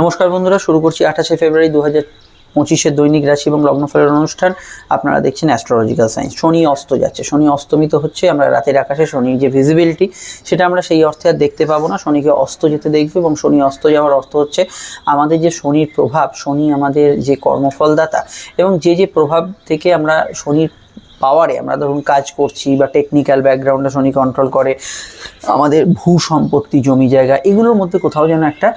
নমস্কার বন্ধুরা, শুরু করছি আঠাশে ফেব্রুয়ারি দু হাজার পঁচিশের দৈনিক রাশি এবং লগ্নফলের অনুষ্ঠান। আপনারা দেখছেন অ্যাস্ট্রোলজিক্যাল সায়েন্স শনি অস্ত যাচ্ছে। শনি অস্তমিত হচ্ছে, আমরা রাতের আকাশে শনির যে ভিজিবিলিটি সেটা আমরা সেই অর্থে আর দেখতে পাবো না। শনিকে অস্ত যেতে দেখব এবং শনি অস্ত যাওয়ার অর্থ হচ্ছে আমাদের যে শনির প্রভাব, শনি আমাদের যে কর্মফলদাতা এবং যে যে প্রভাব থেকে আমরা শনির পাওয়ারে আমরা ধরুন কাজ করছি বা টেকনিক্যাল ব্যাকগ্রাউন্ডে শনি কন্ট্রোল করে, আমাদের ভূ সম্পত্তি জমি জায়গা, এগুলোর মধ্যে কোথাও যেন একটা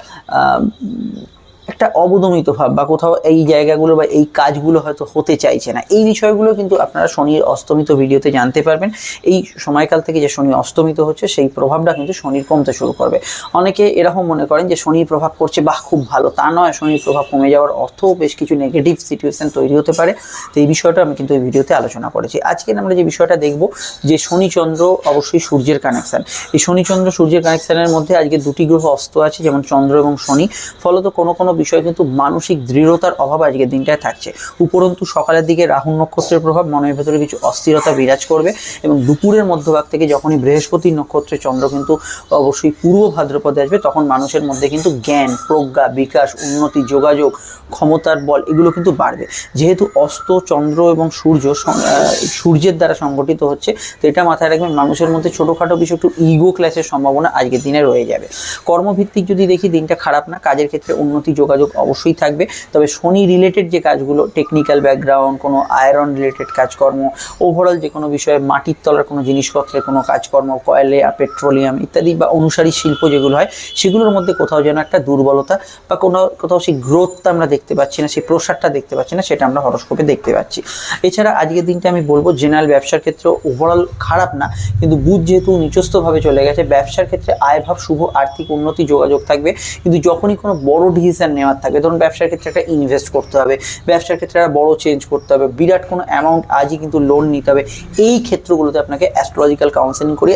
একটা অবদমিত ভাব বা কোথাও এই জায়গাগুলো বা এই কাজগুলো হয়তো হতে চাইছে না। এই বিষয়গুলো কিন্তু আপনারা শনির অস্তমিত ভিডিওতে জানতে পারবেন। এই সময়কাল থেকে যে শনি অস্তমিত হচ্ছে, সেই প্রভাবটা কিন্তু শনির কমতে শুরু করবে। অনেকে এরকম মনে করেন যে শনির প্রভাব করছে বাহ, খুব ভালো। তা নয়, শনির প্রভাব কমে যাওয়ার অর্থও বেশ কিছু নেগেটিভ সিচুয়েশন তৈরি হতে পারে। তো এই বিষয়টা আমি কিন্তু এই ভিডিওতে আলোচনা করেছি। আজকে আমরা যে বিষয়টা দেখব, যে শনি চন্দ্র অবশ্যই সূর্যের কানেকশান এই শনি চন্দ্র সূর্যের কানেকশানের মধ্যে আজকে দুটি গ্রহ অস্ত আছে, যেমন চন্দ্র এবং শনি। ফলত কোনো কোনো বিষয় কিন্তু মানসিক দৃঢ়তার অভাব আজকের দিনটায় থাকছে। উপরন্তু সকালের দিকে রাহুল নক্ষত্রের প্রভাব মনের ভেতরে কিছু অস্থিরতা বিরাজ করবে এবং দুপুরের মধ্যভাগ থেকে যখনই বৃহস্পতি নক্ষত্রে চন্দ্র কিন্তু অবশ্যই পূর্ব ভাদ্রপদে আসবে, তখন মানুষের মধ্যে কিন্তু জ্ঞান, প্রজ্ঞা, বিকাশ, উন্নতি, যোগাযোগ, ক্ষমতার বল এগুলো কিন্তু বাড়বে। যেহেতু অস্ত চন্দ্র এবং সূর্য সূর্যের দ্বারা সংগঠিত হচ্ছে, তো এটা মাথায় রাখবেন মানুষের মধ্যে ছোটোখাটো বিষয় একটু ইগো ক্লাসের সম্ভাবনা আজকের দিনে রয়ে যাবে। কর্মভিত্তিক যদি দেখি দিনটা খারাপ না, কাজের ক্ষেত্রে উন্নতি, যোগাযোগ অবশ্যই থাকবে। তবে শনি রিলেটেড যে কাজগুলো টেকনিক্যাল ব্যাকগ্রাউন্ড কোনো আয়রন রিলেটেড কাজকর্ম ওভারঅল যে কোনো বিষয়ে মাটির তলার কোনো জিনিসপত্রের কোনো কাজকর্ম কয়লে পেট্রোলিয়াম ইত্যাদি বা অনুসারী শিল্প যেগুলো হয়, সেগুলোর মধ্যে কোথাও যেন একটা দুর্বলতা বা কোনো, কোথাও সেই গ্রোথটা আমরা দেখতে পাচ্ছি না, সেই প্রসারটা দেখতে পাচ্ছি না, সেটা আমরা হরস্কোপে দেখতে পাচ্ছি। এছাড়া আজকের দিনটা আমি বলব জেনারেল ব্যবসার ক্ষেত্রে ওভারঅল খারাপ না, কিন্তু বুধ যেহেতু নিচস্থভাবে চলে গেছে, ব্যবসার ক্ষেত্রে আয়ভাব শুভ, আর্থিক উন্নতি যোগাযোগ থাকবে। কিন্তু যখনই কোনো বড় ডিসিশন নেওয়ার থাকে। ধরুন ব্যবসার ক্ষেত্রে একটা ইনভেস্ট করতে হবে, ব্যবসার ক্ষেত্রে একটা বড় চেঞ্জ করতে হবে, বিরাট কোনো অ্যামাউন্ট আজই কিন্তু লোন নিতে হবে। এই ক্ষেত্রগুলোতে আপনাকে অ্যাস্ট্রোলজিক্যাল কাউন্সেলিং করে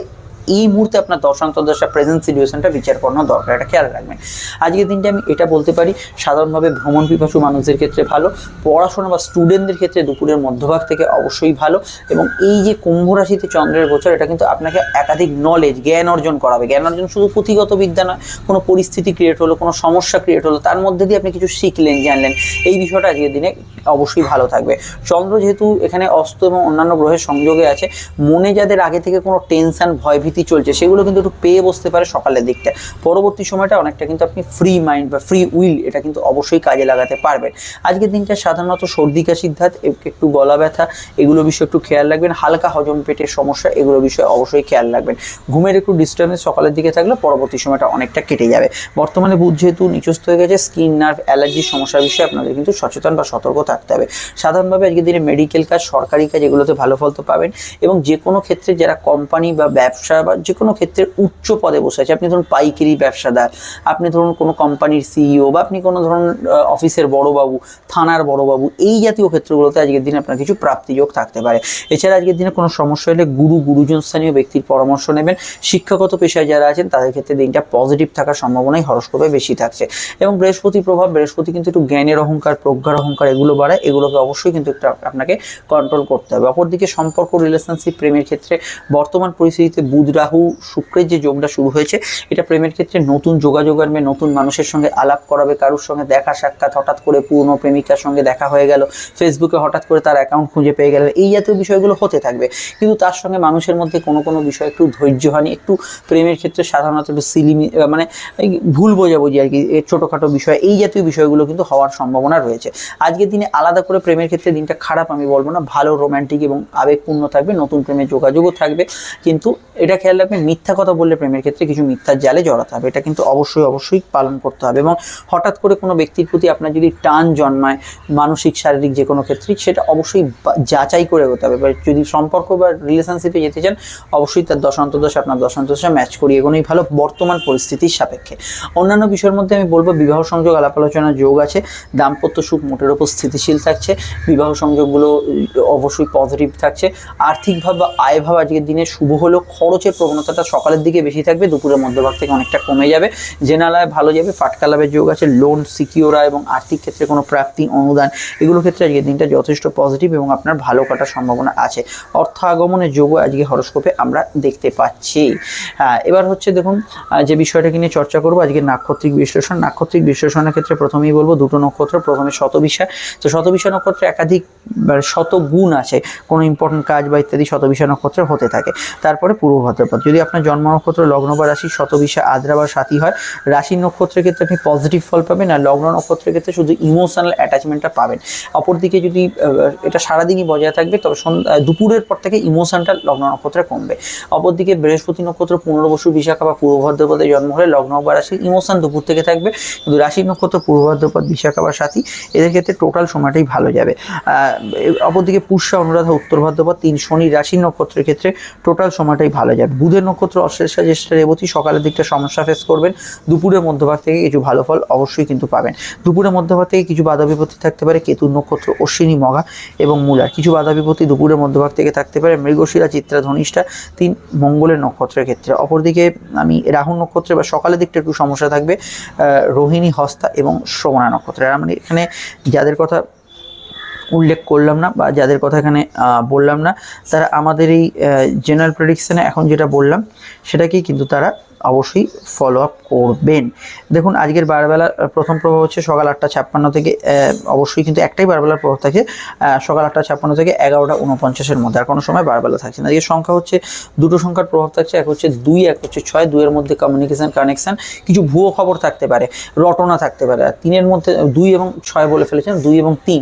এই মুহূর্তে আপনার দশান্তদশা প্রেজেন্ট সিচুয়েশনটা বিচার করানো দরকার, এটা খেয়াল রাখবেন। আজকের দিনটা আমি এটা বলতে পারি, সাধারণভাবে ভ্রমণ পিপাসু মানুষদের ক্ষেত্রে ভালো, পড়াশোনা বা স্টুডেন্টদের ক্ষেত্রে দুপুরের মধ্যভাগ থেকে অবশ্যই ভালো, এবং এই যে কুম্ভ রাশিতে চন্দ্রের গোচর, এটা কিন্তু আপনাকে একাধিক নলেজ জ্ঞান অর্জন করাবে। জ্ঞান অর্জন শুধু পুঁথিগত বিদ্যা নয়, কোনো পরিস্থিতি ক্রিয়েট হলো, কোনো সমস্যা ক্রিয়েট হলো, তার মধ্যে দিয়ে আপনি কিছু শিখলেন, জানলেন, এই বিষয়টা আজকের দিনে অবশ্যই ভালো থাকবে। চন্দ্র যেহেতু এখানে অস্ত এবং অন্যান্য গ্রহের সংযোগে আছে, মনে যাদের আগে থেকে কোনো টেনশন ভয়ভীতি চলছে, সেগুলো কিন্তু একটু পেয়ে বসতে পারে সকালের দিকটা। পরবর্তী সময়টা অনেকটা কিন্তু আপনি ফ্রি মাইন্ড বা ফ্রি উইল এটা কিন্তু অবশ্যই কাজে লাগাতে পারবেন। আজকের দিনটা সাধারণত সর্দি কাশির ধাত একটু গলা ব্যথা, এগুলো বিষয়ে একটু খেয়াল রাখবেন। হালকা হজম পেটের সমস্যা, এগুলো বিষয়ে অবশ্যই খেয়াল রাখবেন। ঘুমের একটু ডিস্টার্বেন্স সকালের দিকে থাকলে পরবর্তী সময়টা অনেকটা কেটে যাবে। বর্তমানে বুধ যেহেতু নিচস্থ হয়ে গেছে স্কিন নার্ভ অ্যালার্জির সমস্যার বিষয়ে আপনাদের কিন্তু সচেতন বা সতর্ক থাকতে হবে। সাধারণভাবে আজকের দিনে মেডিকেল কাজ, সরকারি কাজ, এগুলোতে ভালো ফল তো পাবেন এবং যে কোনো ক্ষেত্রে যারা কোম্পানি বা ব্যবসা বা যে কোনো ক্ষেত্রে উচ্চ পদে বসে আছে। আপনি ধরুন পাইকারি ব্যবসাদার, আপনি ধরুন কোনো কোম্পানির সিইও বা আপনি কোনো ধরুন অফিসের বড়বাবু থানার বড়বাবু এই জাতীয় ক্ষেত্রগুলোতে আজকের দিনে আপনার কিছু প্রাপ্তিযোগ থাকতে পারে। এছাড়া আজকের দিনে কোনো সমস্যা হলে গুরু, গুরুজন স্থানীয় ব্যক্তির পরামর্শ নেবেন। শিক্ষাগত পেশায় যারা আছেন, তাদের ক্ষেত্রে দিনটা পজিটিভ থাকার সম্ভাবনাই হরস্কোপে বেশি থাকছে। এবং বৃহস্পতি প্রভাব, বৃহস্পতি কিন্তু একটু জ্ঞানের অহংকার, প্রজ্ঞার অহংকার এগুলো বাড়ায়, এগুলোকে অবশ্যই কিন্তু একটু আপনাকে কন্ট্রোল করতে হবে। অপরদিকে সম্পর্ক রিলেশনশিপ প্রেমের ক্ষেত্রে বর্তমান পরিস্থিতিতে বুধ রাহু শুক্রের যে যোগটা শুরু হয়েছে, এটা প্রেমের ক্ষেত্রে নতুন যোগাযোগ আনবে, নতুন মানুষের সঙ্গে আলাপ করাবে, কারোর সঙ্গে দেখা সাক্ষাৎ, হঠাৎ করে পুরনো প্রেমিকার সঙ্গে দেখা হয়ে গেল ফেসবুকে হঠাৎ করে তার অ্যাকাউন্ট খুঁজে পেয়ে গেলেন, এই জাতীয় বিষয়গুলো হতে থাকবে। কিন্তু তার সঙ্গে মানুষের মধ্যে কোনো কোনো বিষয় একটু ধৈর্যহানি একটু প্রেমের ক্ষেত্রে সাধারণত একটু সিলিমি মানে ভুল বোঝাবুঝি আর কি ছোটোখাটো বিষয়, এই জাতীয় বিষয়গুলো কিন্তু হওয়ার সম্ভাবনা রয়েছে। আজকের দিনে আলাদা করে প্রেমের ক্ষেত্রে দিনটা খারাপ আমি বলব না, ভালো রোমান্টিক এবং আবেগপূর্ণ থাকবে, নতুন প্রেমের যোগাযোগও থাকবে, কিন্তু এটা খেয়াল রাখবেন, মিথ্যা কথা বললে প্রেমের ক্ষেত্রে কিছু মিথ্যার জালে জড়াতে হবে। এটা কিন্তু অবশ্যই অবশ্যই পালন করতে হবে এবং হঠাৎ করে কোনো ব্যক্তির প্রতি আপনার যদি টান জন্মায়, মানসিক, শারীরিক যে কোনো ক্ষেত্রেই সেটা অবশ্যই যাচাই করে হতে হবে। বা যদি সম্পর্ক বা রিলেশনশিপে যেতে চান, অবশ্যই তার দশান্তদশা, আপনার দশান্তদশা ম্যাচ করিয়ে এগোনোই ভালো বর্তমান পরিস্থিতির সাপেক্ষে। অন্যান্য বিষয়ের মধ্যে আমি বলব, বিবাহ সংযোগ, আলাপ আলোচনার যোগ আছে, দাম্পত্য সুখ মোটের ওপর স্থিতিশীল থাকছে, বিবাহ সংযোগগুলো, অবশ্যই পজিটিভ থাকছে আর্থিকভাবে আয়ভাব আজকের দিনে শুভ হলেও খরচের লাভের প্রবণতাটা সকালের দিকে বেশি থাকবে, দুপুরের মধ্যভাগ থেকে অনেকটা কমে যাবে। জেনালায় ভালো যাবে ফাটকা লাভের যোগ আছে লোন সিকিউরা এবং আর্থিক ক্ষেত্রে কোনো প্রাপ্তি, অনুদান এগুলোর ক্ষেত্রে আজকের দিনটা যথেষ্ট পজিটিভ এবং আপনার ভালো কাটার সম্ভাবনা আছে। অর্থ আগমনের যোগও আজকে হরস্কোপে আমরা দেখতে পাচ্ছি। হ্যাঁ এবার হচ্ছে দেখুন যে বিষয়টাকে নিয়ে চর্চা করব, আজকে নাক্ষত্রিক বিশ্লেষণ। নাক্ষত্রিক বিশ্লেষণের ক্ষেত্রে প্রথমেই বলব, দুটো নক্ষত্র, প্রথমে শতবিশা। তো শতবিশা নক্ষত্রে একাধিক মানে শত গুণ আছে, কোনো ইম্পর্টেন্ট কাজ বা ইত্যাদি শতবিশা নক্ষত্রে হতে থাকে। তারপরে পূর্ব ভাদ্রপদ যদি আপনার জন্ম নক্ষত্র, লগ্ন বা রাশি শতবিশা, আদ্রা বা সাথী হয় রাশির নক্ষত্রের ক্ষেত্রে আপনি পজিটিভ ফল পাবেন আর লগ্ন নক্ষত্রের ক্ষেত্রে শুধু ইমোশনাল অ্যাটাচমেন্টটা পাবেন। অপরদিকে যদি এটা সারাদিনই বজায় থাকবে, তবে দুপুরের পর থেকে ইমোশনটা লগ্ন নক্ষত্রে কমবে। অপরদিকে বৃহস্পতি নক্ষত্র, পুনর্বসু, বিশাখা বা পূর্ব ভাদ্রপদে জন্ম হলে লগ্ন বা রাশির ইমোশন দুপুর থেকে থাকবে। কিন্তু রাশির নক্ষত্র, পূর্ব ভাদ্রপদ, বিশাখা বা সাথী, এদের ক্ষেত্রে টোটাল সময়টাই ভালো যাবে। অপরদিকে পুষ্যা, অনুরাধা, উত্তর ভাদ্রপদ, তিন শনি রাশির নক্ষত্রের ক্ষেত্রে টোটাল সময়টাই ভালো যাবে। বুধের নক্ষত্র অশ্লেষা জ্যেষ্ঠা রেবতী সকালের দিকটা সমস্যা ফেস করবেন। দুপুরের মধ্যভাগ থেকে কিছু ভালো ফল অবশ্যই কিন্তু পাবেন। দুপুরের মধ্যভাগ থেকে কিছু বাধা বিপত্তি থাকতে পারে কেতুর নক্ষত্র, অশ্বিনী মগা এবং মূলার। কিছু বাধা বিপত্তি দুপুরের মধ্যভাগ থেকে থাকতে পারে, মৃগশিরা, চিত্রা, ধনিষ্ঠা, তিন মঙ্গলের নক্ষত্রের ক্ষেত্রে। অপরদিকে আমি রাহু নক্ষত্রে বা সকালের দিকটা একটু সমস্যা থাকবে রোহিণী, হস্তা এবং শ্রবণা নক্ষত্রে মানে এখানে যাদের কথা উল্লেখ করলাম না বা যাদের কথা এখানে বললাম না, তারা আমাদের এই জেনারেল প্রেডিকশানে এখন যেটা বললাম, সেটাকেই কিন্তু তারা অবশ্যই ফলো আপ করবেন। দেখুন, আজকের বারবেলা প্রথম প্রভাব হচ্ছে সকাল আটটা ছাপ্পান্ন থেকে অবশ্যই কিন্তু একটাই বারবেলার প্রভাব থাকে সকাল আটটা ছাপ্পান্ন থেকে এগারোটা উনপঞ্চাশের মধ্যে, আর কোনো সময় বারবেলা থাকছে না। আজকের সংখ্যা হচ্ছে, দুটো সংখ্যার প্রভাব থাকছে, এক হচ্ছে দুই, এক হচ্ছে ছয়, দুইয়ের মধ্যে কমিউনিকেশন কানেকশন কিছু ভুয়ো খবর থাকতে পারে, রটনা থাকতে পারে, আর তিনের মধ্যে দুই এবং ছয় বলে ফেলেছেন, দুই এবং তিন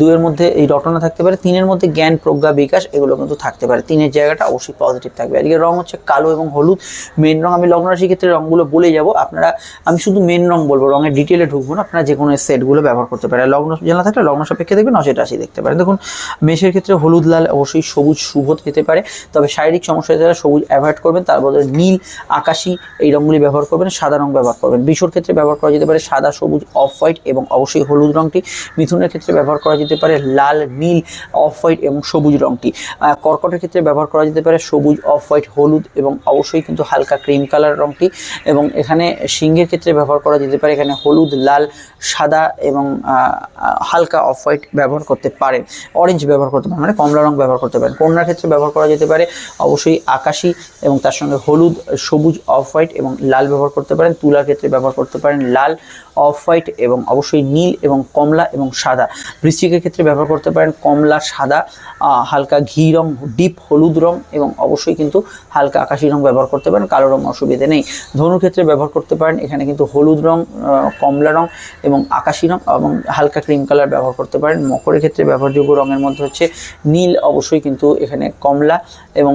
দুইয়ের মধ্যে এই রটনা থাকতে পারে, তিনের মধ্যে জ্ঞান, প্রজ্ঞা, বিকাশ, এগুলো কিন্তু থাকতে পারে। তিনের জায়গাটা অবশ্যই পজিটিভ থাকবে। আজকে রং হচ্ছে কালো এবং হলুদ মেন রং আমি লগ্ন রাশির ক্ষেত্রে রঙগুলো বলে যাব। আপনারা আমি শুধু মেন রং বলব রঙের ডিটেলে ঢুকবো না আপনারা যে কোনো সেটগুলো ব্যবহার করতে পারেন। লগ্ন জানা থাকলে লগ্ন সাপেক্ষে দেখবেন অসেট রাশি দেখতে পারেন। দেখুন মেষের ক্ষেত্রে হলুদ লাল অবশ্যই সবুজ শুভ যেতে পারে। তবে শারীরিক সমস্যা যারা সবুজ অ্যাভয়েড করবেন তার বদলে নীল আকাশি এই রঙগুলি ব্যবহার করবেন সাদা রং ব্যবহার করবেন। বিশ্বর ক্ষেত্রে ব্যবহার করা যেতে পারে সাদা সবুজ অফ হোয়াইট এবং অবশ্যই হলুদ রংটি। মিথুনের ক্ষেত্রে ব্যবহার করা যেতে পারে লাল নীল অফ হোয়াইট এবং সবুজ আহ, কর্কটের ক্ষেত্রে ব্যবহার করা যেতে পারে সবুজ অফ হোয়াইট হলুদ এবং অবশ্যই কিন্তু হালকা ক্রিম কালার রংটি এবং এখানে সিংহের ক্ষেত্রে ব্যবহার করা যেতে পারে। এখানে হলুদ, লাল, সাদা এবং হালকা অফ হোয়াইট ব্যবহার করতে পারেন অরেঞ্জ ব্যবহার করতে পারেন মানে কমলা রং ব্যবহার করতে পারেন কন্যার ক্ষেত্রে ব্যবহার করা যেতে পারে, অবশ্যই আকাশি এবং তার সঙ্গে হলুদ, সবুজ, অফ হোয়াইট এবং লাল ব্যবহার করতে পারেন। তুলার ক্ষেত্রে ব্যবহার করতে পারেন লাল অফ হোয়াইট এবং অবশ্যই নীল এবং কমলা এবং সাদা। বৃশ্চিকের ক্ষেত্রে ব্যবহার করতে পারেন কমলা, সাদা হালকা ঘি রং, ডিপ হলুদ রং এবং অবশ্যই কিন্তু হালকা আকাশি রং ব্যবহার করতে পারেন, কালো রং অসুবিধে নেই। ধনুর ক্ষেত্রে ব্যবহার করতে পারেন, এখানে কিন্তু হলুদ রং কমলা রং এবং আকাশি রং এবং হালকা ক্রিম কালার ব্যবহার করতে পারেন। মকরের ক্ষেত্রে ব্যবহারযোগ্য রঙের মধ্যে হচ্ছে নীল, অবশ্যই কিন্তু এখানে কমলা এবং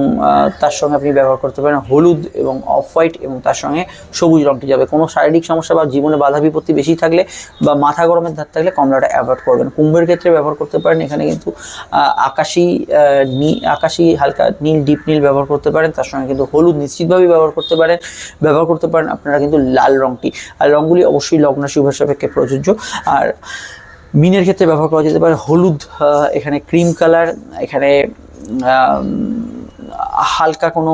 তার সঙ্গে আপনি ব্যবহার করতে পারেন হলুদ এবং অফ হোয়াইট এবং তার সঙ্গে সবুজ রংটি যাবে। কোনো শারীরিক সমস্যা বা জীবনে বাধা বিপত্তি বেশি থাকলে বা মাথা গরমের ধার থাকলে কমলাটা অ্যাভয়েড করবেন। কুম্ভের ক্ষেত্রে ব্যবহার করতে পারেন, এখানে কিন্তু আকাশি আকাশি হালকা নীল, ডিপ নীল ব্যবহার করতে পারেন, তার সঙ্গে কিন্তু হলুদ নিশ্চিতভাবেই ব্যবহার করতে পারেন। ব্যবহার করতে পারেন আপনারা কিন্তু লাল রঙটি আর রঙগুলি অবশ্যই লগ্নাশী উভয় সাপেক্ষে প্রযোজ্য। আর মিনের ক্ষেত্রে ব্যবহার করা যেতে পারে হলুদ এখানে ক্রিম কালার, এখানে হালকা কোনো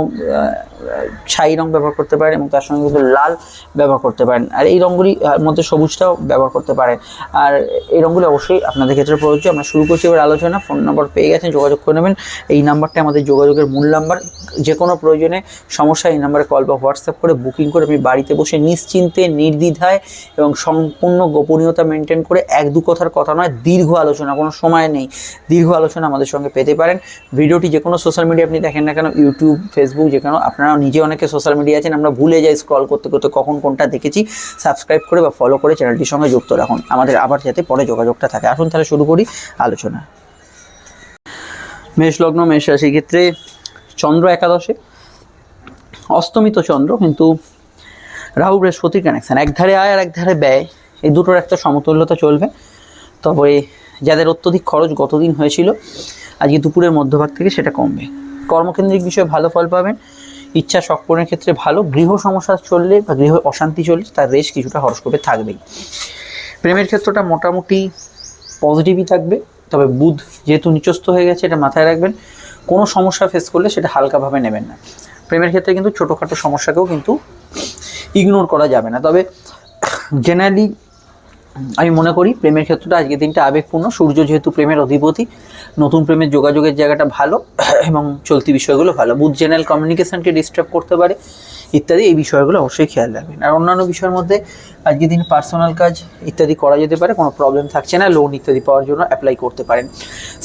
ছাই রং ব্যবহার করতে পারেন এবং তার সঙ্গে কিন্তু লাল ব্যবহার করতে পারেন। আর এই রঙগুলি মধ্যে সবুজটাও ব্যবহার করতে পারেন। আর এই রঙগুলি অবশ্যই আপনাদের ক্ষেত্রে প্রযোজ্য। আমরা শুরু করছি এবার আলোচনা। ফোন নাম্বার পেয়ে গেছেন, যোগাযোগ করে নেবেন। এই নাম্বারটা আমাদের যোগাযোগের মূল নাম্বার। যে কোনো প্রয়োজনে সমস্যা, এই নাম্বারে কল বা হোয়াটসঅ্যাপ করে বুকিং করে আপনি বাড়িতে বসে নিশ্চিন্তে, নির্দ্বিধায় এবং সম্পূর্ণ গোপনীয়তা মেনটেন করে এক দু কথার কথা নয়, দীর্ঘ আলোচনা, কোনো সময় নেই। দীর্ঘ আলোচনা আমাদের সঙ্গে পেতে পারেন। ভিডিওটি যে কোনো সোশ্যাল মিডিয়া আপনি দেখেন না কেন ইউটিউব ফেসবুক যে কোনো আপনারা নিজে অনেকে সোশ্যাল মিডিয়া আছেন, আমরা ভুলে যাই স্ক্রল করতে করতে কখন কোনটা দেখেছি সাবস্ক্রাইব করে বা ফলো করে চ্যানেলটির সঙ্গে যুক্ত রাখুন। আমাদের আবার যাতে পরে যোগাযোগটা থাকে। আসুন তাহলে শুরু করি আলোচনা। মেষ লগ্ন, মেষ রাশির ক্ষেত্রে চন্দ্র একাদশে। অস্তমিত চন্দ্র কিন্তু রাহু বৃহস্পতির কানেকশান এক ধারে আয় আর একধারে ব্যয়, এই দুটোর একটা সমতুল্যতা চলবে। তবে যাদের অত্যধিক খরচ গতদিন হয়েছিল, আজকে দুপুরের মধ্যভাগ থেকে সেটা কমবে। কর্মকেন্দ্রিক বিষয়ে ভালো ফল পাবেন। ইচ্ছা সকলের ক্ষেত্রে ভালো। গৃহ সমস্যা চললে বা গৃহ অশান্তি চললে তার রেশ কিছুটা হরস্কোপে থাকবেই। প্রেমের ক্ষেত্রটা মোটামুটি পজিটিভই থাকবে। তবে বুধ যেহেতু নিচস্থ হয়ে গেছে, এটা মাথায় রাখবেন। কোনো সমস্যা ফেস করলে সেটা হালকাভাবে নেবেন না। প্রেমের ক্ষেত্রে কিন্তু ছোটোখাটো সমস্যাকেও কিন্তু ইগনোর করা যাবে না। তবে জেনারেলি আমি মনে করি প্রেমের ক্ষেত্রটা আজকের দিনটা আবেগপূর্ণ। সূর্য যেহেতু প্রেমের অধিপতি, নতুন প্রেমের যোগাযোগের জায়গাটা ভালো এবং চলতি বিষয়গুলো ভালো। বুথ জেনারেল কমিউনিকেশনকে ডিস্টার্ব করতে পারে, ইত্যাদি, এই বিষয়গুলো অবশ্যই খেয়াল রাখবেন। আর অন্যান্য বিষয়ের মধ্যে আজকের দিন পার্সোনাল কাজ ইত্যাদি করা যেতে পারে, কোনো প্রবলেম থাকছে না লোন ইত্যাদি পাওয়ার জন্য অ্যাপ্লাই করতে পারেন।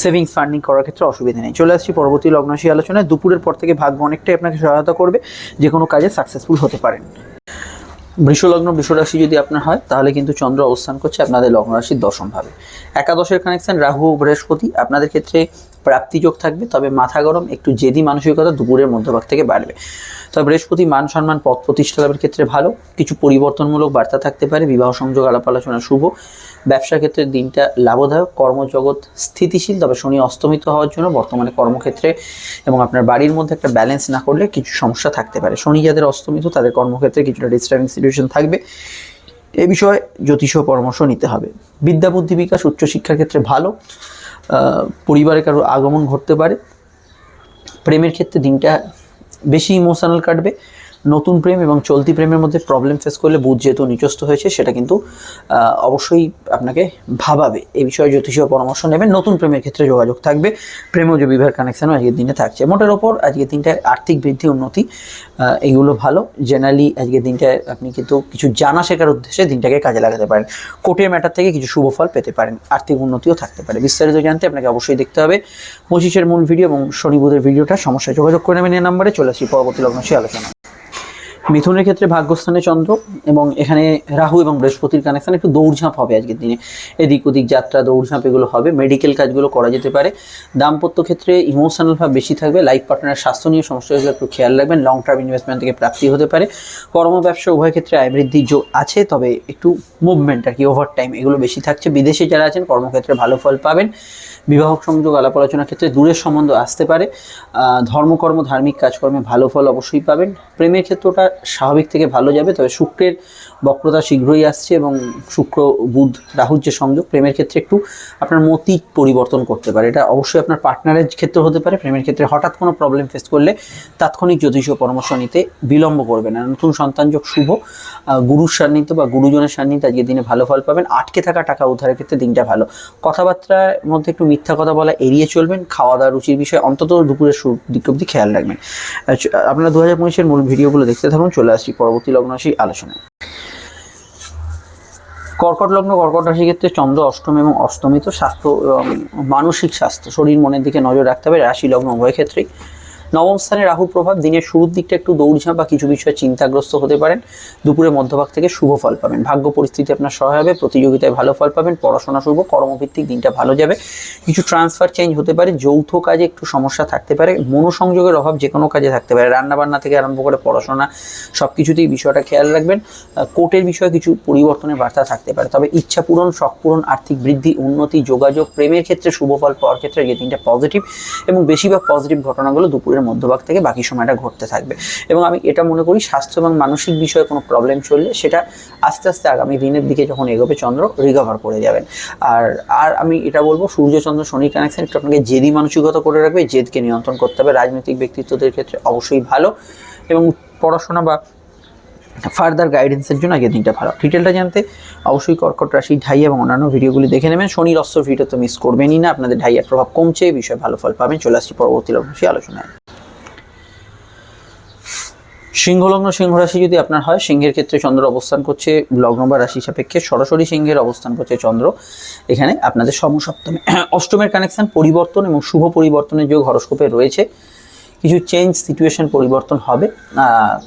সেভিংস ফান্ডিং করার ক্ষেত্রে অসুবিধা নেই। চলে আসছি পরবর্তী লগ্নশী আলোচনায়। দুপুরের পর থেকে ভাগ্য অনেকটাই আপনাকে সহায়তা করবে যে কোনো কাজে সাকসেসফুল হতে পারেন। বৃষলগ্ন বৃষরাশি যদি আপনার হয়, তাহলে কিন্তু চন্দ্র অবস্থান করছে আপনাদের লগ্ন রাশির দশমভাবে একাদশের কানেকশন রাহু, বৃহস্পতি, আপনাদের ক্ষেত্রে প্রাপ্তিযোগ থাকবে, তবে মাথা গরম, একটু জেদি মানসিকতা দুপুরের মধ্যভাগ থেকে বাড়বে। তবে বৃহস্পতি মান সম্মান, পথ প্রতিষ্ঠা লাভের ক্ষেত্রে ভালো, কিছু পরিবর্তনমূলক বার্তা থাকতে পারে, বিবাহ সংযোগ আলাপ আলোচনা শুভ। ব্যবসার ক্ষেত্রে দিনটা লাভদায়ক, কর্মজগৎ স্থিতিশীল, তবে শনি অস্তমিত হওয়ার জন্য বর্তমানে কর্মক্ষেত্রে এবং আপনার বাড়ির মধ্যে একটা ব্যালেন্স না করলে কিছু সমস্যা থাকতে পারে। শনি যাদের অস্তমিত, তাদের কর্মক্ষেত্রে কিছুটা ডিস্টার্বিং সিচুয়েশন থাকবে। এ বিষয়ে জ্যোতিষ পরামর্শ নিতে হবে। বিদ্যা বুদ্ধি বিকাশ উচ্চশিক্ষার ক্ষেত্রে ভালো। পরিবারে কারও আগমন ঘটতে পারে। প্রেমের ক্ষেত্রে দিনটা বেশি ইমোশনাল কাটবে। নতুন প্রেম এবং চলতি প্রেমের মধ্যে প্রবলেম ফেস করলে বুধ যেহেতু নিচস্ত হয়েছে, সেটা কিন্তু অবশ্যই আপনাকে ভাবাবে। এই বিষয়ে জ্যোতিষীয় পরামর্শ নেবেন। নতুন প্রেমের ক্ষেত্রে যোগাযোগ থাকবে। প্রেমজ বিবাহের কানেকশানও আজকের দিনে থাকছে। মোটের ওপর আজকের দিনটায় আর্থিক বৃদ্ধি, উন্নতি এগুলো ভালো। জেনারেলি আজকের দিনটায় আপনি কিন্তু কিছু জানা শেখার উদ্দেশ্যে দিনটাকে কাজে লাগাতে পারেন। কোর্টের ম্যাটার থেকে কিছু শুভ ফল পেতে পারেন। আর্থিক উন্নতিও থাকতে পারে। বিস্তারিত জানতে আপনাকে অবশ্যই দেখতে হবে পঁচিশের মূল ভিডিও এবং শনি বুধের ভিডিওটা সমস্যায় যোগাযোগ করে নেবেন এই নাম্বারে চলে আসি পরবর্তী লগ্নশী আলোচনা মিথুনের ক্ষেত্রে ভাগ্যস্থানে চন্দ্র এবং এখানে রাহু এবং বৃহস্পতির কানেকশন একটু দৌড়ঝাঁপ হবে আজকের দিনে। এদিক ওদিক যাত্রা, দৌড়ঝাঁপ এগুলো হবে মেডিকেল কাজগুলো করা যেতে পারে। দাম্পত্য ক্ষেত্রে ইমোশনাল ভাব বেশি থাকবে লাইফ পার্টনার স্বাস্থ্য নিয়ে সমস্যাগুলো একটু খেয়াল রাখবেন লং টার্ম ইনভেস্টমেন্ট থেকে প্রাপ্তি হতে পারে। কর্ম ব্যবসা উভয় ক্ষেত্রে আয় বৃদ্ধি যোগ আছে, তবে একটু মুভমেন্ট আর কি ওভার টাইম এগুলো বেশি থাকছে। বিদেশে যারা আছেন, কর্মক্ষেত্রে ভালো ফল পাবেন। বিবাহ সংযোগ, আলাপ আলোচনার ক্ষেত্রে দূরের সম্বন্ধ আসতে পারে। ধর্মকর্ম, ধার্মিক কাজকর্মে ভালো ফল অবশ্যই পাবেন। প্রেমের ক্ষেত্রটা স্বাভাবিক থেকে ভালো যাবে, তবে শুক্রের বক্রতা শীঘ্রই আসছে এবং শুক্র, বুধ, রাহুর যে সংযোগ, প্রেমের ক্ষেত্রে একটু আপনার মতি পরিবর্তন করতে পারে। এটা অবশ্যই আপনার পার্টনারের ক্ষেত্রে হতে পারে। প্রেমের ক্ষেত্রে হঠাৎ কোনো প্রবলেম ফেস করলে তাৎক্ষণিক জ্যোতিষীয় পরামর্শ নিতে বিলম্ব করবে না। নতুন সন্তান যোগ শুভ। গুরুর সান্নিধ্য বা গুরুজনের সান্নিধ্যে আজকের দিনে ভালো ফল পাবেন। আটকে থাকা টাকা উদ্ধারের ক্ষেত্রে দিনটা ভালো। কথাবার্তার মধ্যে একটু মিথ্যা কথা বলা এড়িয়ে চলবেন। খাওয়া দাওয়া রুচির বিষয়ে অন্তত দুপুরের শুরু দিক অব্দি খেয়াল রাখবেন। আপনারা দু হাজার পঁচিশের মূল ভিডিওগুলো দেখতে থাকুন। চলে আসছি পরবর্তী লগ্ন রাশি আলোচনায়। কর্কট লগ্ন, কর্কট রাশির ক্ষেত্রে চন্দ্র অষ্টম এবং অষ্টমী তো স্বাস্থ্য মানসিক স্বাস্থ্য, শরীর মনের দিকে নজর রাখতে হবে, রাশি লগ্ন উভয় ক্ষেত্রেই। নবম স্থানে রাহু প্রভাব। দিনের শুরুর দিকটা একটু দৌড়ঝাঁপ বা কিছু বিষয়ে চিন্তাগ্রস্ত হতে পারেন। দুপুরে মধ্যভাগ থেকে শুভ ফল পাবেন। ভাগ্য পরিস্থিতি আপনার সহায় হবে, প্রতিযোগিতায় ভালো ফল পাবেন, পড়াশোনা শুভ, কর্মভিত্তিক দিনটা ভালো যাবে। কিছু ট্রান্সফার চেঞ্জ হতে পারে, যৌথ কাজে একটু সমস্যা থাকতে পারে, মনোসংযোগের অভাব যে কোনো কাজে থাকতে পারে। রান্নাবান্না থেকে আরম্ভ করে পড়াশোনা সব কিছুতেই বিষয়টা খেয়াল রাখবেন। কোর্টের বিষয়ে কিছু পরিবর্তনের বার্তা থাকতে পারে। তবে ইচ্ছা পূরণ, শখ পূরণ, আর্থিক বৃদ্ধি, উন্নতি, যোগাযোগ, প্রেমের ক্ষেত্রে শুভ ফল পাওয়ার ক্ষেত্রে যে দিনটা পজিটিভ এবং বেশিরভাগ পজিটিভ ঘটনাগুলো দুপুরের মধ্যভাগ থেকে বাকি সময়টা ঘটতে থাকবে। এবং আমি এটা মনে করি স্বাস্থ্য এবং মানসিক বিষয়ে কোনো প্রবলেম চললে সেটা আস্তে আস্তে আগামী দিনের দিকে যখন এগোবে চন্দ্র রিকভার করে যাবেন। আর আর আমি এটা বলব সূর্যচন্দ্র শনি কানেকশন একটু আপনাকে জেদি মানসিকতা করে রাখবে, জেদকে নিয়ন্ত্রণ করতে হবে। রাজনৈতিক ব্যক্তিত্বদের ক্ষেত্রে অবশ্যই ভালো। এবং পড়াশোনা বা ফার্দার গাইডেন্সের জন্য আগে দিনটা ভালো। ডিটেলটা জানতে অবশ্যই কর্কট রাশি ঢাই এবং অন্যান্য ভিডিওগুলি দেখে নেবেন। শনির অস্ত্র ভিডিও তো মিস করবেনই না। আপনাদের ঢাইয়ার প্রভাব কমছে এই বিষয়ে ভালো ফল পাবেন। চলে আসছি পরবর্তী অবশ্যই আলোচনায়। সিংহলগ্ন সিংহ রাশি যদি আপনার হয়, সিংহের ক্ষেত্রে চন্দ্র অবস্থান করছে, লগ্ন বা রাশি সাপেক্ষে সরাসরি সিংহের অবস্থান করছে চন্দ্র। এখানে আপনাদের সমসপ্তমে অষ্টমের কানেকশন পরিবর্তন এবং শুভ পরিবর্তনের যোগ হরস্কোপে রয়েছে, কিছু চেঞ্জ সিচুয়েশন পরিবর্তন হবে।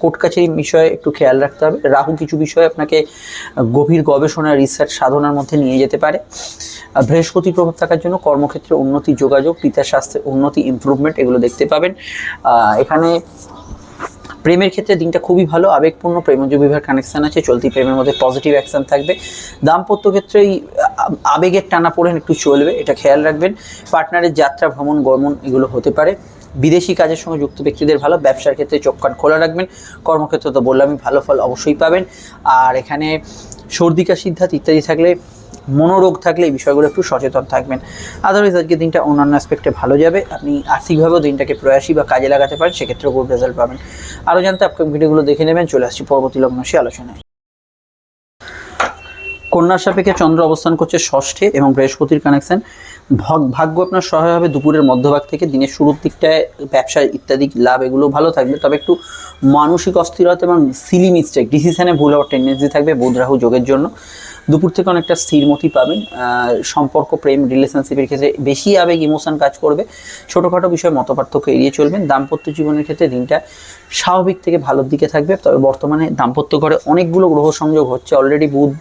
কোর্ট কাছারি বিষয়ে একটু খেয়াল রাখতে হবে। রাহু কিছু বিষয়ে আপনাকে গভীর গবেষণা রিসার্চ সাধনার মধ্যে নিয়ে যেতে পারে। বৃহস্পতি প্রভাব থাকার জন্য কর্মক্ষেত্রে উন্নতি, যোগাযোগ, পিতার স্বাস্থ্যে উন্নতি ইমপ্রুভমেন্ট এগুলো দেখতে পাবেন। এখানে প্রেমের ক্ষেত্রে দিনটা খুবই ভালো, আবেগপূর্ণ প্রেমজ বিবাহের কানেকশন আছে, চলতি প্রেমের মধ্যে পজিটিভ অ্যাকশন থাকবে। দাম্পত্য ক্ষেত্রে এই আবেগের টানা পড়েন একটু চলবে, এটা খেয়াল রাখবেন। পার্টনারের যাত্রা, ভ্রমণ, গমন এগুলো হতে পারে। বিদেশি কাজের সঙ্গে যুক্ত ব্যক্তিদের ভালো, ব্যবসার ক্ষেত্রে চোখ কান খোলা রাখবেন। কর্মক্ষেত্রে তো বললামই, ভালো ফল অবশ্যই পাবেন। আর এখানে সর্দি কাশি ইত্যাদি থাকলে মনোরোগ থাকলে এই বিষয়গুলো একটু সচেতন থাকবেন। আদারওয়াইজ আজকে দিনটা অন্যান্য অ্যাসপেক্টে ভালো যাবে। আপনি আর্থিকভাবেও দিনটাকে প্রয়াসী বা কাজে লাগাতে পারেন, সেক্ষেত্রেও গুড রেজাল্ট পাবেন। আরও জানতে আপনার ভিডিওগুলো দেখে নেবেন, চলে আসছি পরবর্তী লগ্ন সে আলোচনায়। কন্যার সাপেক্ষে চন্দ্র অবস্থান করছে ষষ্ঠে এবং বৃহস্পতির কানেকশন ভাগ্য আপনার সহায় হবে দুপুরের মধ্যভাগ থেকে, দিনের শুরুর দিকটায় ব্যবসা ইত্যাদি লাভ এগুলো ভালো থাকবে। তবে একটু মানসিক অস্থিরতা এবং সিলি মিস্টেক ডিসিশনে ভুল হওয়ার টেন্ডেন্সি থাকবে বুধ রাহু যোগের জন্য। দুপুর থেকে অনেকটা স্থিরমতি পাবেন। সম্পর্ক, প্রেম রিলেশনশিপের ক্ষেত্রে বেশি আবেগ ইমোশন কাজ করবে। ছোটোখাটো বিষয়ে মতপার্থক্য এড়িয়ে চলবেন। দাম্পত্য জীবনের ক্ষেত্রে দিনটা স্বাভাবিক থেকে ভালোর দিকে থাকবে। তবে বর্তমানে দাম্পত্য ঘরে অনেকগুলো গ্রহ সংযোগ হচ্ছে। অলরেডি বুধ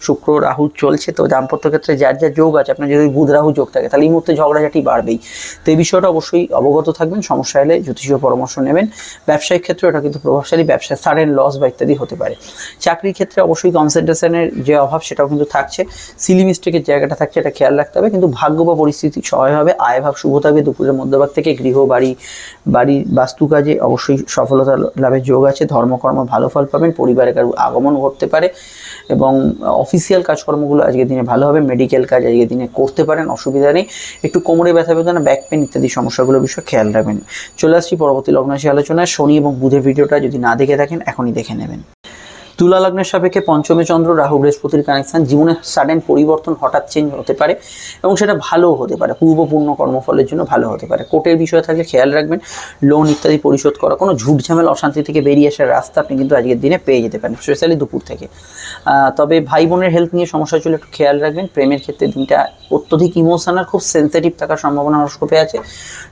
শুক্র, রাহু চলছে, তো দাম্পত্য ক্ষেত্রে যার যার যোগ আছে, আপনার যদি বুধ, রাহু যোগ থাকে, তাহলে এই মুহূর্তে ঝগড়াঝাটি বাড়বেই। তো এই বিষয়টা অবশ্যই অবগত থাকবেন, সমস্যা এলে জ্যোতিষীয় পরামর্শ নেবেন। ব্যবসায়িক ক্ষেত্রে এটা কিন্তু প্রভাবশালী, ব্যবসায় সাডেন লস বা ইত্যাদি হতে পারে। চাকরির ক্ষেত্রে অবশ্যই কনসেন্ট্রেশনের যে অভাব, সেটাও কিন্তু থাকছে। সিলি মিস্টেকের জায়গাটা থাকছে, এটা খেয়াল রাখতে হবে। কিন্তু ভাগ্য বা পরিস্থিতি সহায় হবে। আয় ভাব শুভ থাকবে, দুপুরের মধ্যভাগ থেকে গৃহ, বাড়ি বাড়ির বাস্তু কাজে অবশ্যই সফলতা লাভের যোগ আছে। ধর্মকর্ম ভালো ফল পাবেন, পরিবারে কারও আগমন ঘটতে পারে। এবং অফিসিয়াল কাজকর্মগুলো আজকের দিনে ভালো হবে মেডিকেল কাজ আজকের দিনে করতে পারেন, অসুবিধা নেই। একটু কোমরে ব্যথা বেদনা ব্যাক পেন ইত্যাদি সমস্যাগুলোর বিষয়ে খেয়াল রাখবেন। চলে আসছি পরবর্তী লগ্নাশী আলোচনায়। শনি এবং বুধের ভিডিওটা যদি না দেখে থাকেন, এখনই দেখে নেবেন। তুলা লগ্নের সাপেক্ষে পঞ্চমে চন্দ্র, রাহু বৃহস্পতির কানেকশন জীবনে সাডেন পরিবর্তন হঠাৎ চেঞ্জ হতে পারে এবং সেটা ভালোও হতে পারে, পূর্বপূর্ণ কর্মফলের জন্য ভালো হতে পারে। কোর্টের বিষয় থাকলে খেয়াল রাখবেন লোন ইত্যাদি পরিশোধ করা, কোনো ঝুট অশান্তি থেকে বেরিয়ে আসার রাস্তা আপনি কিন্তু আজকের দিনে পেয়ে যেতে পারেন স্পেশালি দুপুর থেকে। তবে ভাই বোনের হেলথ নিয়ে সমস্যা চলে একটু খেয়াল রাখবেন, প্রেমের ক্ষেত্রে দিনটা অত্যধিক ইমোশনাল খুব সেন্সিটিভ থাকার সম্ভাবনা হরস্কোপে আছে।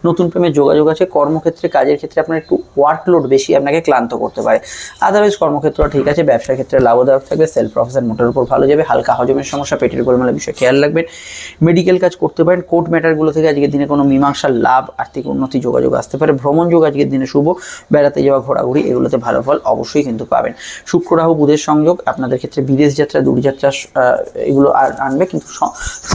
নতুন প্রেমের যোগাযোগ আছে, কর্মক্ষেত্রে, কাজের ক্ষেত্রে আপনার একটু ওয়ার্কলোড বেশি আপনাকে ক্লান্ত করতে পারে। আদারওয়াইজ কর্মক্ষেত্র ঠিক আছে ব্যবসার ক্ষেত্রে লাভদায়ক থাকবে সেলফ প্রফেশন মোটের উপর ভালো যাবে, হালকা হজমের সমস্যা, পেটের গোলমালের বিষয়ে খেয়াল রাখবেন। মেডিকেল কাজ করতে পারেন কোর্ট ম্যাটারগুলো থেকে আজকের দিনে কোনো মীমাংসার লাভ, আর্থিক উন্নতি, যোগাযোগ আসতে পারে। ভ্রমণ যোগ আজকের দিনে শুভ, বেড়াতে যাওয়া, ঘোরাঘুরি, এগুলোতে ভালো ফল অবশ্যই কিন্তু পাবেন। শুক্র, রাহু, বুধের সংযোগ, আপনাদের ক্ষেত্রে বিদেশ যাত্রা, দূরযাত্রা এগুলো আনবে, কিন্তু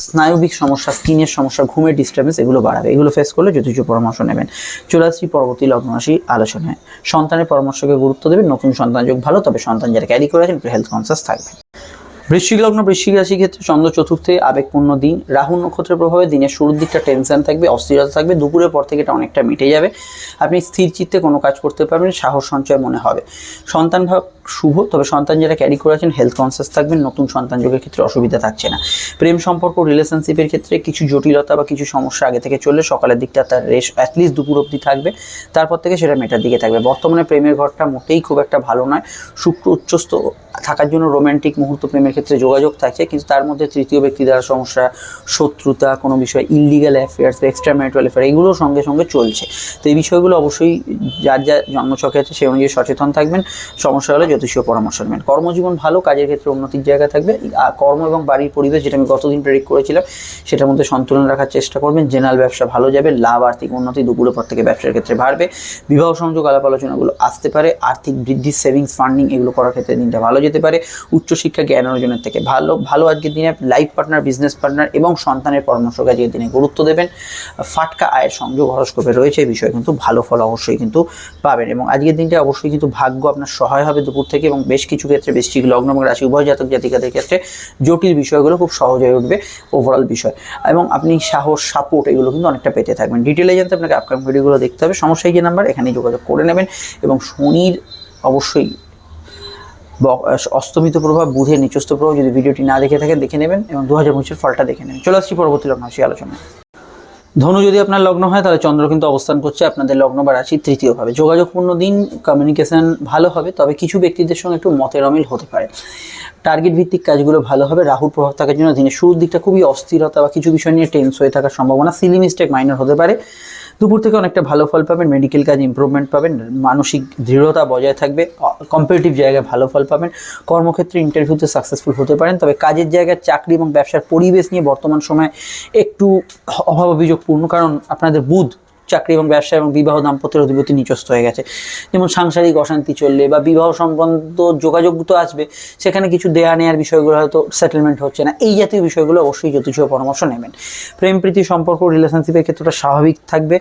স্নায়বিক সমস্যা, স্কিনের সমস্যা, ঘুমের ডিস্টার্বেন্স এগুলো বাড়াবে। এগুলো ফেস করলে জ্যোতিষ পরামর্শ নেবেন। চলে আসছি পরবর্তী লগ্ন আলোচনায়। সন্তানের পরামর্শকে গুরুত্ব দেবেন, নতুন সন্তান যোগ ভালো, তবে সন্তান যারা ক্যারি করে আছেন একটু হেলথ কনসিয়াস থাকবেন। বৃশ্চিক লগ্ন বৃশ্চিক রাশির ক্ষেত্রে চন্দ্র চতুর্থে আবেগপূর্ণ দিন। রাহু নক্ষত্রের প্রভাবে দিনের শুরুর দিকটা টেনশন থাকবে, অস্থিরতা থাকবে, দুপুরের পর থেকে এটা অনেকটা মিটে যাবে। আপনি স্থির চিত্তে কোনো কাজ করতে পারবেন, সাহস সঞ্চয় মনে হবে। সন্তান ভাব শুভ, তবে সন্তান যারা ক্যারি করে আছেন হেলথ কনসিয়াস থাকবেন, নতুন সন্তান যোগের ক্ষেত্রে অসুবিধা থাকছে না। প্রেম সম্পর্ক রিলেশনশিপের ক্ষেত্রে কিছু জটিলতা বা কিছু সমস্যা আগে থেকে চললে সকালের দিকটা তার রেশ অ্যাটলিস্ট দুপুর অবধি থাকবে। তারপর থেকে সেটা মেটার দিকে থাকবে। বর্তমানে প্রেমের ঘরটা মোটেই খুব একটা ভালো নয়। শুক্র উচ্চস্থ থাকার জন্য রোমান্টিক মুহূর্ত প্রেমের ক্ষেত্রে যোগাযোগ থাকে কিন্তু তার মধ্যে তৃতীয় ব্যক্তি দ্বারা সমস্যা, শত্রুতা, কোনো বিষয় ইলিগাল অ্যাফেয়ার্স বা এক্সট্রা ম্যারিটাল অ্যাফেয়ার এগুলোর সঙ্গে সঙ্গে চলছে। তো এই বিষয়গুলো অবশ্যই যার যা জন্মছকে আছে সেই অনুযায়ী সচেতন থাকবেন। সমস্যা হলে জ্যোতিষীয় পরামর্শ নেবেন। কর্মজীবন ভালো, কাজের ক্ষেত্রে উন্নতির জায়গা থাকবে। কর্ম এবং বাড়ির পরিবেশ যেটা আমি গতদিন প্রেডিক্ট করেছিলাম, সেটার মধ্যে সন্তুলন রাখার চেষ্টা করবেন। জেনারেল ব্যবসা ভালো যাবে, লাভ, আর্থিক উন্নতি দুপুরের পর থেকে ব্যবসার ক্ষেত্রে বাড়বে। বিবাহ সংযোগ, আলাপ আলোচনাগুলো আসতে পারে। আর্থিক বৃদ্ধি সেভিংস ফান্ডিং এগুলো করার ক্ষেত্রে দিনটা ভালো যেতে পারে উচ্চশিক্ষা জ্ঞান অর্জনের থেকে। ভালো ভালো আজকের দিনে লাইফ পার্টনার বিজনেস পার্টনার এবং সন্তানের পরামর্শ আজকের দিনে গুরুত্ব দেবেন। ফাটকা আয়ের সংযোগ হরস্কোপে রয়েছে এই বিষয়ে কিন্তু ভালো ফল অবশ্যই কিন্তু পাবেন এবং আজকের দিনটা অবশ্যই কিন্তু ভাগ্য আপনার সহায় হবে দুপুর থেকে এবং বেশ কিছু ক্ষেত্রে বৃষ্টিক লগ্ন এবং রাশি উভয় জাতক জাতিকাদের ক্ষেত্রে জটিল বিষয়গুলো খুব সহজ হয়ে উঠবে ওভারঅল বিষয়। এবং আপনি সাহস সাপোর্ট এগুলো কিন্তু অনেকটা পেতে থাকবেন। ডিটেলে জানতে আপনাকে আপকামিং ভিডিওগুলো দেখতে হবে। সমস্যায় যে নাম্বার এখানেই যোগাযোগ করে নেবেন এবং শনির অবশ্যই অস্তমিত প্রভাব বুধের নিচস্থ প্রভাব যদি ভিডিওটি না দেখে থাকেন, দেখে নেবেন এবং দু হাজার পঁচিশের ফলটা দেখে নেবেন। চলে আসছি পরবর্তী লগ্ন রাশি আলোচনায়। ধনু, যদি আপনার লগ্ন হয়, তাহলে চন্দ্র কিন্তু অবস্থান করছে আপনাদের লগ্ন বা রাশি তৃতীয়ভাবে। যোগাযোগপূর্ণ দিন কমিউনিকেশন ভালো হবে, তবে কিছু ব্যক্তিদের সঙ্গে একটু মতের অমিল হতে পারে। টার্গেট ভিত্তিক কাজগুলো ভালো হবে, রাহুর প্রভাব থাকার জন্য দিনের শুরুর দিকটা খুবই অস্থিরতা বা কিছু বিষয় নিয়ে টেন্স হয়ে থাকার সম্ভাবনা সিলি মিস্টেক মাইনর হতে পারে। দুপুর থেকে অনেকটা ভালো ফল পাবেন মেডিকেল কাজ ইম্প্রুভমেন্ট পাবেন, মানসিক দৃঢ়তা বজায় থাকবে কম্পিটিটিভ জায়গায় ভালো ফল পাবেন, কর্মক্ষেত্রে ইন্টারভিউতে সাকসেসফুল হতে পারেন, তবে কাজের জায়গায় চাকরি এবং ব্যবসার পরিবেশ নিয়ে বর্তমান সময়ে একটু অভাব অভিযোগপূর্ণ কারণ আপনাদের বুধ চাকরি এবং ব্যবসা এবং বিবাহ দাম্পত্যের অধিপতি নিচস্ত হয়ে গেছে। যেমন সাংসারিক অশান্তি চললে বা বিবাহ সম্বন্ধ যোগাযোগ তো আসবে, সেখানে কিছু দেয়া নেয়ার বিষয়গুলো হয়তো সেটেলমেন্ট হচ্ছে না। এই জাতীয় বিষয়গুলো অবশ্যই জ্যোতিষ পরামর্শ নেবেন। প্রেম, প্রীতি, সম্পর্ক রিলেশনশিপের ক্ষেত্রটা স্বাভাবিক থাকবে।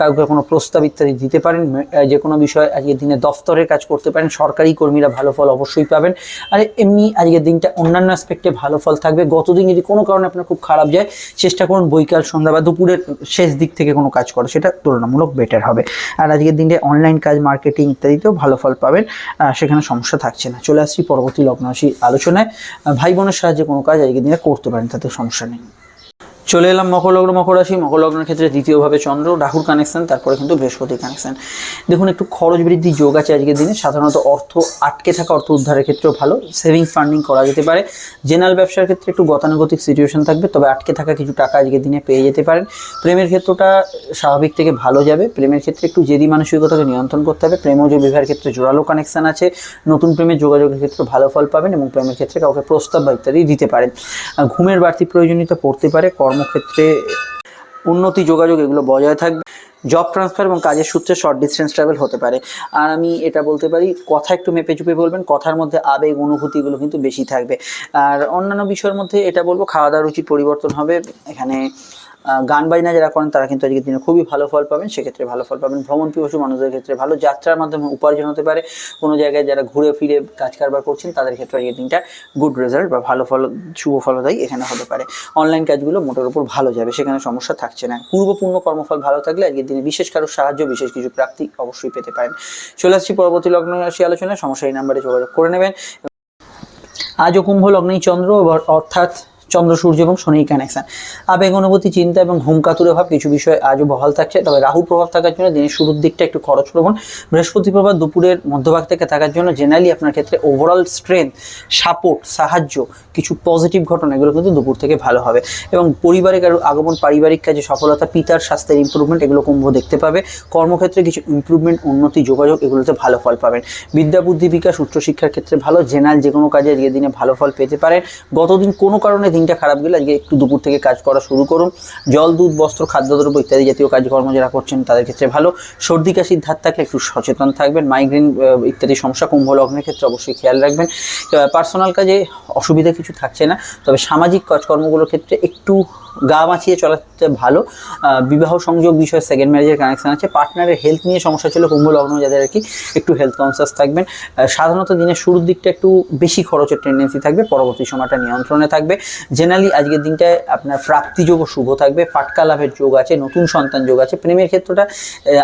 কাউকে কোনো প্রস্তাব ইত্যাদি দিতে পারেন। যে কোনো বিষয়ে আজকের দিনে দফতরের কাজ করতে পারেন। সরকারি কর্মীরা ভালো ফল অবশ্যই পাবেন। আর এমনি আজকের দিনটা অন্যান্য অ্যাসপেক্টে ভালো ফল থাকবে। গতদিন যদি কোনো কারণে আপনার খুব খারাপ যায়, চেষ্টা করুন বৈকাল সন্ধ্যা বা দুপুরের শেষ দিক থেকে কোনো কাজ করা সেটা তুলনামূলক বেটার হবে। আর আজকের দিনে অনলাইন কাজ মার্কেটিং ইত্যাদিতেও ভালো ফল পাবেন। সেখানে সমস্যা থাকছে না। চলে আসছি পরবর্তী লগ্নরাশি আলোচনায়। ভাই বোনের সাহায্যে কোনো কাজ আজকের দিনে করতে পারেন, তাতে সমস্যা নেই। চলে এলাম মকর লগ্ন মকর রাশি। মকর লগ্নের ক্ষেত্রে দ্বিতীয়ভাবে চন্দ্র, রাহুর কানেকশন তারপরে কিন্তু বৃহস্পতি কানেকশন দেখুন, একটু খরচ বৃদ্ধি, যোগ আছে আজকের দিনে। সাধারণত অর্থ আটকে থাকা, অর্থ উদ্ধারের ক্ষেত্রেও ভালো। সেভিংস ফান্ডিং করা যেতে পারে। জেনারেল ব্যবসার ক্ষেত্রে একটু গতানুগতিক সিচুয়েশন থাকবে, তবে আটকে থাকা কিছু টাকা আজকের দিনে পেয়ে যেতে পারেন। প্রেমের ক্ষেত্রটা স্বাভাবিক থেকে ভালো যাবে। প্রেমের ক্ষেত্রে একটু জেদি মানসিকতাকে নিয়ন্ত্রণ করতে হবে। প্রেমজ বিবাহের ক্ষেত্রে জোরালো কানেকশন আছে। নতুন প্রেমের যোগাযোগের ক্ষেত্রে ভালো ফল পাবেন এবং প্রেমের ক্ষেত্রে কাউকে প্রস্তাব বা ইত্যাদি দিতে পারেন। ঘুমের বাড়তি প্রয়োজনীয়তা পড়তে পারে। কর্মক্ষেত্রে উন্নতি যোগাযোগ এগুলো বজায় থাকবে। জব ট্রান্সফার এবং কাজের সূত্রে শর্ট ডিস্টেন্স ট্রাভেল হতে পারে। আর আমি এটা বলতে পারি, কথা একটু মেপে চুপে বলবেন, কথার মধ্যে আবেগ, অনুভূতিগুলো কিন্তু বেশি থাকবে। আর অন্যান্য বিষয়ের মধ্যে এটা বলব খাওয়া দাওয়ার রুচির পরিবর্তন হবে। এখানে গান বাজনা যারা করেন, তারা কিন্তু আজকের দিনে খুবই ভালো ফল পাবেন। সেক্ষেত্রে ভালো ফল পাবেন। ভ্রমণ পিপাসু মানুষদের ক্ষেত্রে ভালো যাত্রার মাধ্যমে উপার্জন হতে পারে। কোনো জায়গায় যারা ঘুরে ফিরে কাজ কারবার করছেন, তাদের ক্ষেত্রে আজকের দিনটা গুড রেজাল্ট বা ভালো ফল, শুভ ফলদায়ী এখানে হতে পারে। অনলাইন কাজগুলো মোটের উপর ভালো যাবে, সেখানে সমস্যা থাকছে না। পূর্বপূর্ণ কর্মফল ভালো থাকলে আজকের দিনে বিশেষ কারও সাহায্য, বিশেষ কিছু প্রাপ্তি অবশ্যই পেতে পারেন। চলে আসছি পরবর্তী লগ্ন রাশি আলোচনায়। সমস্যা এই নাম্বারে যোগাযোগ করে নেবেন। আজও কুম্ভ লগ্নেই চন্দ্র অর্থাৎ চন্দ্র, সূর্য এবং শনির কানেকশন আবেগ, অনুভূতি, চিন্তা এবং হুমকাতুরে ভাব কিছু বিষয় আজও বহাল থাকছে। তবে রাহু প্রভাব থাকার জন্য দিনের শুরুর দিকটা একটু খরচ প্রবণ বৃহস্পতি প্রভাব দুপুরের মধ্যভাগ থেকে থাকার জন্য জেনারেলি আপনার ক্ষেত্রে ওভারঅল স্ট্রেংথ সাপোর্ট সাহায্য, কিছু পজিটিভ ঘটনা, এগুলো কিন্তু দুপুর থেকে ভালো হবে। এবং পরিবারে কারও আগমন, পারিবারিক কাজে সফলতা, পিতার স্বাস্থ্যের ইমপ্রুভমেন্ট এগুলো কুম্ভ দেখতে পাবে। কর্মক্ষেত্রে কিছু ইমপ্রুভমেন্ট উন্নতি, যোগাযোগ, এগুলোতে ভালো ফল পাবেন। বিদ্যা, বুদ্ধি বিকাশ, উচ্চশিক্ষার ক্ষেত্রে ভালো। জেনারেল যে কোনো কাজে দিনে ভালো ফল পেতে পারেন। গতদিন কোনো কারণে দিনটা খারাপ গেলে আজকে একটু দুপুর থেকে কাজ করা শুরু করুন। জল, দুধ, বস্ত্র, খাদ্যদ্রব্য ইত্যাদি জাতীয় কাজকর্ম যারা করছেন তাদের ক্ষেত্রে ভালো। সর্দি কাশির ধার থাকলে একটু সচেতন থাকবেন। মাইগ্রেন ইত্যাদি সমস্যা, কুম্ভ লগ্নের ক্ষেত্রে অবশ্যই খেয়াল রাখবেন। পার্সোনাল কাজে অসুবিধা কিছু থাকছে না। তবে সামাজিক কাজকর্মগুলোর ক্ষেত্রে একটু গা বাঁচিয়ে চলাতে ভালো। বিবাহ সংযোগ বিষয়ে সেকেন্ড ম্যারেজের কানেকশন আছে। পার্টনারের হেলথ নিয়ে সমস্যা ছিল, কুম্ভ লগ্ন যাদের আর কি, একটু হেলথ কনসিয়াস থাকবেন। সাধারণত দিনের শুরুর দিকটা একটু বেশি খরচের টেন্ডেন্সি থাকবে, পরবর্তী সময়টা নিয়ন্ত্রণে থাকবে। জেনারেলি আজকের দিনটায় আপনার প্রাপ্তিযোগও শুভ থাকবে, ফাটকা লাভের যোগ আছে, নতুন সন্তান যোগ আছে। প্রেমের ক্ষেত্রটা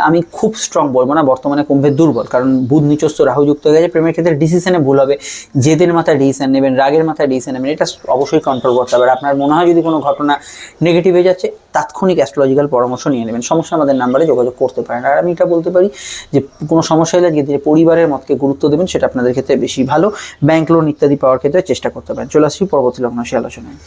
আমি খুব স্ট্রং বলব না, বর্তমানে কুম্ভের দুর্বল, কারণ বুধ নিচস্ত রাহু যুক্ত হয়ে গেছে। প্রেমের ক্ষেত্রে ডিসিশনে ভুল হবে। জেদের মাথায় ডিসিশন নেবেন, রাগের মাথায় ডিসিশন নেবেন, এটা অবশ্যই কন্ট্রোল করতে হবে। আপনার মনে হয় যদি কোনো ঘটনা নেগেটিভ হয়ে যাচ্ছে, তাৎক্ষণিক অ্যাস্ট্রোলজিক্যাল পরামর্শ নিয়ে নেবেন। সমস্যা আমাদের নাম্বারে যোগাযোগ করতে পারেন। আর আমি এটা বলতে পারি যে, কোনো সমস্যা হলে যে পরিবারের মতকে গুরুত্ব দেবেন, সেটা আপনাদের ক্ষেত্রে বেশি ভালো। ব্যাংক লোন ইত্যাদি পাওয়ার ক্ষেত্রে চেষ্টা করতে পারেন। চলে আসছি পরবর্তী সে আলোচনায়।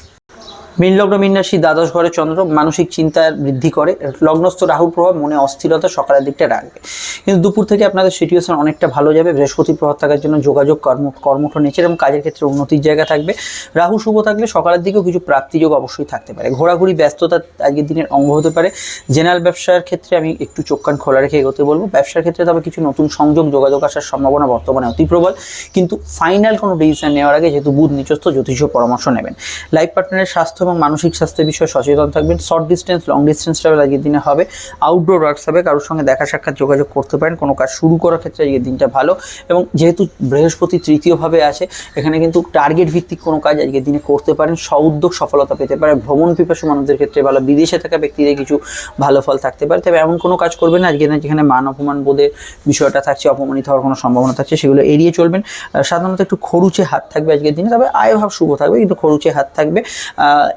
মীন লগ্ন, মীন রাশি, দ্বাদশ ঘরে চন্দ্র, মানসিক চিন্তার বৃদ্ধি করে। লগ্নস্থ রাহুর প্রভাব মনে অস্থিরতা সকালের দিকটা রাখবে। কিন্তু দুপুর থেকে আপনাদের সিচুয়েশন অনেকটা ভালো যাবে। বৃহস্পতি প্রভাব থাকার জন্য যোগাযোগ, কর্ম, কর্মঠ নেচার এবং কাজের ক্ষেত্রে উন্নতির জায়গা থাকবে। রাহু শুভ থাকলে সকালের দিকেও কিছু প্রাপ্তিযোগ অবশ্যই থাকতে পারে। ঘোরাঘুরি, ব্যস্ততা আজকের দিনের অঙ্গ হতে পারে। জেনারেল ব্যবসার ক্ষেত্রে আমি একটু চোখ কান খোলা রেখে এগোতে বলব। ব্যবসার ক্ষেত্রে তবে কিছু নতুন সংযোগ, যোগাযোগ আসার সম্ভাবনা বর্তমানে অতি প্রবল। কিন্তু ফাইনাল কোনো ডিসিশন নেওয়ার আগে যেহেতু বুধ, নিচস্থ জ্যোতিষ পরামর্শ নেবেন। লাইফ পার্টনারের স্বাস্থ্য এবং মানসিক স্বাস্থ্যের বিষয়ে সচেতন থাকবেন। Short distance long distance travel আজকের দিনে হবে। আউটডোর ওয়ার্কস হবে। কারোর সঙ্গে দেখা সাক্ষাৎ যোগাযোগ করতে পারেন। কোনো কাজ শুরু করার ক্ষেত্রে আজকের দিনটা ভালো। এবং যেহেতু বৃহস্পতি তৃতীয়ভাবে আছে, এখানে কিন্তু টার্গেট ভিত্তিক কোনো কাজ আজকের দিনে করতে পারেন। স্বউদ্যোগ সফলতা পেতে পারে। ভ্রমণ পিপাসু মানুষদের ক্ষেত্রে ভালো। বিদেশে থাকা ব্যক্তিদের কিছু ভালো ফল থাকতে পারে। তবে এমন কোনো কাজ করবেন না দিনে যেখানে মান অপমান বোধের বিষয়টা থাকছে, অপমানিত হওয়ার কোনো সম্ভাবনা থাকছে, সেগুলো এড়িয়ে চলবেন। সাধারণত একটু খরুচে হাত থাকবে আজকের দিনে। তবে আয়ভাব শুভ থাকবে, কিন্তু খরুচে হাত থাকবে।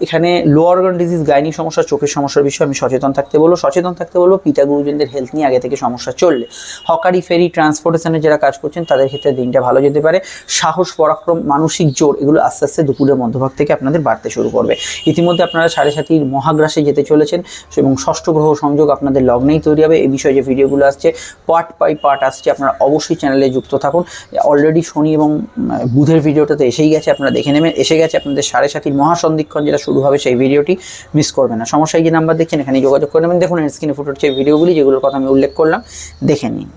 এখানে লো অর্গান ডিজিজ গাইনি সমস্যা, চোখের সমস্যার বিষয়ে আমি সচেতন থাকতে বলব। সচেতন থাকতে বলব, পিতা গুরুজনদের হেলথ নিয়ে আগে থেকে সমস্যা চললে। হকারি, ফেরি ট্রান্সপোর্টেশনে যারা কাজ করছেন, তাদের ক্ষেত্রে দিনটা ভালো যেতে পারে। সাহস, পরাক্রম, মানসিক জোর, এগুলো আস্তে আস্তে দুপুরের মধ্যভাগ থেকে আপনাদের বাড়তে শুরু করবে। ইতিমধ্যে আপনারা সাড়ে সাতির মহাগ্রাসে যেতে চলেছেন এবং ষষ্ঠ গ্রহ সংযোগ আপনাদের লগ্নেই তৈরি হবে। এই বিষয়ে যে ভিডিওগুলো আসছে পার্ট বাই পার্ট আসছে, আপনারা অবশ্যই চ্যানেলে যুক্ত থাকুন। অলরেডি শনি এবং বুধের ভিডিওটাতে এসেই গেছে, আপনারা দেখে নেবেন। এসে গেছে আপনাদের সাড়ে সাতির মহাসন্ধিক্ষণ, যেটা শুরু হবে সেই ভিডিওটি মিস করবে না। সমস্যায় যে নাম্বার দেখছেন, এখানে যোগাযোগ করে নেবেন। দেখুন স্ক্রিনে ফুটে ভিডিওগুলি যেগুলোর কথা আমি উল্লেখ করলাম, দেখে নিন।